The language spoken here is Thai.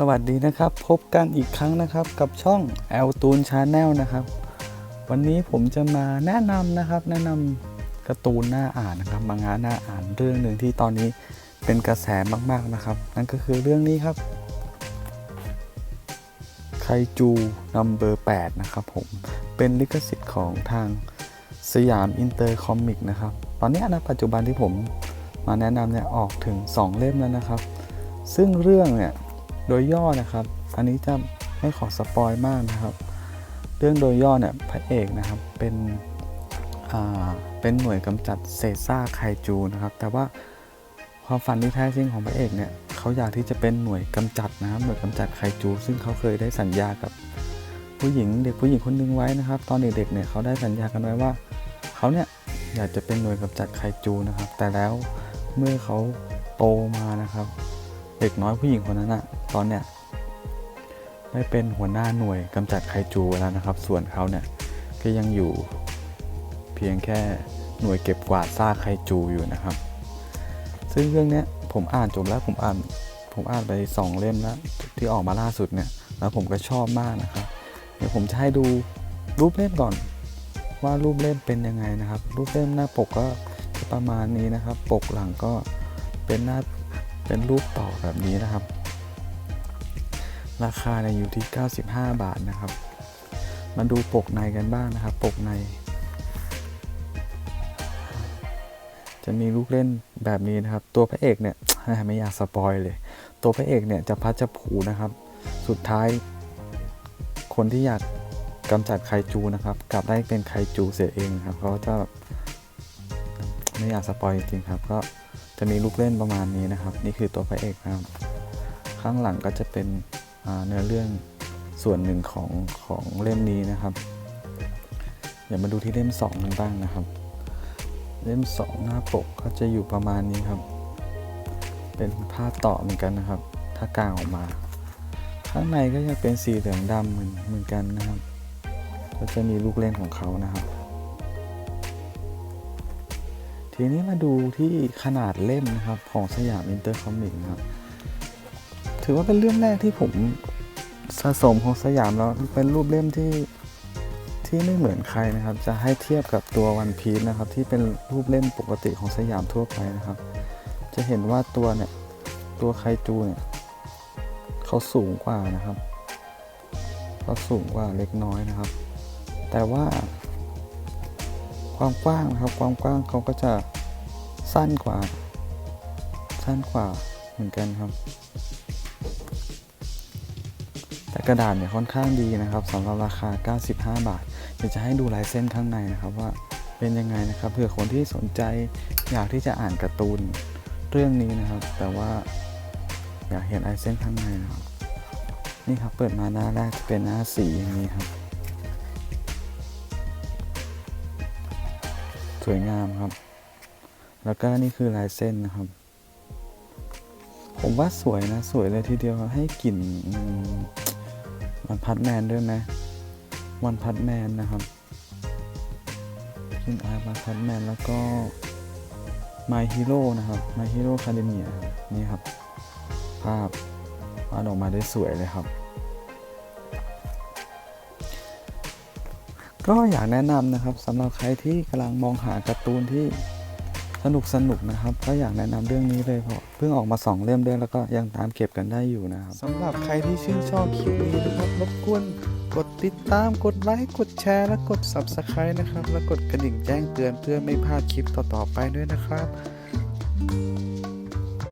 สวัสดีนะครับ พบกันอีกครั้งนะครับกับช่องแอลตูนชาแนลนะครับ วันนี้ผมจะมาแนะนำนะครับ แนะนำการ์ตูนหน้าอ่านนะครับมังงะหน้าอ่านเรื่องหนึ่งที่ตอนนี้เป็นกระแสมากๆนะครับ นั่นก็คือเรื่องนี้ครับไคจูนัมเบอร์8นะครับผมเป็นลิขสิทธิ์ของทางสยามอินเตอร์คอมิกนะครับ ตอนนี้นะปัจจุบันที่ผมมาแนะนำเนี่ยออกถึง 2 เล่มแล้วนะครับ ซึ่งเรื่องเนี่ย โดยย่อนะครับ อันนี้จะไม่ขอสปอยมากนะครับ เรื่องโดยย่อเนี่ยพระเอกนะครับเป็นเป็นหน่วยกำจัดเศษซากไคจูนะครับ แต่ว่าความฝันที่แท้จริงของพระเอกเนี่ยเขาอยากที่จะเป็นหน่วยกำจัดนะครับหน่วยกำจัดไคจู ซึ่งเขาเคยได้สัญญากับผู้หญิงเด็กผู้หญิงคนหนึงไว้นะครับ ตอนเด็กๆเนี่ยเขาได้สัญญากันไว้ว่าเขาเนี่ยอยากจะเป็นหน่วยกำจัดไคจูนะครับ แต่แล้วเมื่อเขาโตมานะครับ เด็กน้อยผู้หญิงคนนั้นอะตอนเนี้ยได้เป็นหัวหน้าหน่วยกำจัดไคจูแล้วนะครับ ส่วนเขาเนี่ยก็ยังอยู่เพียงแค่หน่วยเก็บกวาดซากไคจูอยู่นะครับ ซึ่งเรื่องเนี้ยผมอ่านจบแล้วผมอ่านผมอ่านไปสองเล่มแล้วที่ออกมาล่าสุดเนี่ยแล้วผมก็ชอบมากนะครับเดี๋ยวผมจะให้ดูรูปเล่มก่อน ว่ารูปเล่มเป็นยังไงนะครับ รูปเล่มหน้าปกก็ประมาณนี้นะครับ ปกหลังก็เป็นหน้า เป็นรูปต่อแบบนี้นะครับ ราคาเนี่ยอยู่ที่ 95 บาทนะครับ มาดูปกในกันบ้างนะครับ ปกใน จะมีลูกเล่นแบบนี้นะครับ ตัวพระเอกเนี่ยไม่อยากสปอยเลย ตัวพระเอกเนี่ยจะพัดจะผูนะครับ สุดท้าย คนที่อยากกำจัดไคจูนะครับ กลับได้เป็นไคจูเสียเองครับเขาจะไม่อยากสปอยจริงๆครับก็ จะมีลูกเล่นประมาณนี้นะครับ นี่คือตัวพระเอกนะครับ ข้างหลังก็จะเป็นเนื้อเรื่องส่วนหนึ่งของของเล่มนี้นะครับเดี๋ยวมาดูที่เล่มสองกันบ้างนะครับ เล่มสองหน้าปกก็จะอยู่ประมาณนี้ครับ เป็นภาพต่อเหมือนกันนะครับ ถ้ากางออกมา ข้างในก็จะเป็นสีเหลืองดำเหมือนเหมือนกันนะครับ ก็จะมีลูกเล่นของเขานะครับ ทีนี้มาดูที่ขนาดเล่มนะครับของสยามอินเตอร์คอมิกนะครับ ถือว่าเป็นเรื่องแรกที่ผมสะสมของสยามแล้วเป็นรูปเล่มที่ที่ไม่เหมือนใครนะครับ จะให้เทียบกับตัววันพีชนะครับ ที่เป็นรูปเล่มปกติของสยามทั่วไปนะครับ จะเห็นว่าตัวเนี่ยตัวไคจูเนี่ยเขาสูงกว่านะครับเขาสูงกว่าเล็กน้อยนะครับ แต่ว่า ความกว้างนะครับ ความกว้างเขาก็จะสั้นกว่า สั้นกว่าเหมือนกันครับ แต่กระดาษเนี่ยค่อนข้างดีนะครับสำหรับราคา 95 บาท เดี๋ยวจะให้ดูลายเส้นข้างในนะครับว่าเป็นยังไงนะครับเผื่อคนที่สนใจอยากที่จะอ่านการ์ตูนเรื่องนี้นะครับ แต่ว่าอยากเห็นลายเส้นข้างในนะครับ นี่ครับเปิดมาหน้าแรกจะเป็นหน้าสีอย่างนี้ครับ วยงามครับ แล้วก็นี่คือลายเส้นนะครับ ผมว่าสวยนะ สวยเลยทีเดียวครับให้กลิ่นวันพัดแมนด้วยไหมวันพัดแมนนะครับกลิ่นอายวันพัดแมนแล้วก็ My Hero นะครับ My Hero Academia นี่ครับ ภาพวาดออกมาได้สวยเลยครับ ก็อยากแนะนำนะครับสำหรับใครที่กำลังมองหาการ์ตูนที่สนุกสนุกนะครับ ก็อยากแนะนำเรื่องนี้เลยเพราะเพิ่งออกมาสองเล่มด้วยแล้วก็ยังตามเก็บกันได้อยู่นะครับสำหรับใครที่ชื่นชอบคลิปนี้นะครับรบกวนกดติดตามกดไลค์กดแชร์และกด Subscribe นะครับ และกดกระดิ่งแจ้งเตือนเพื่อไม่พลาดคลิปต่อๆไปด้วยนะครับ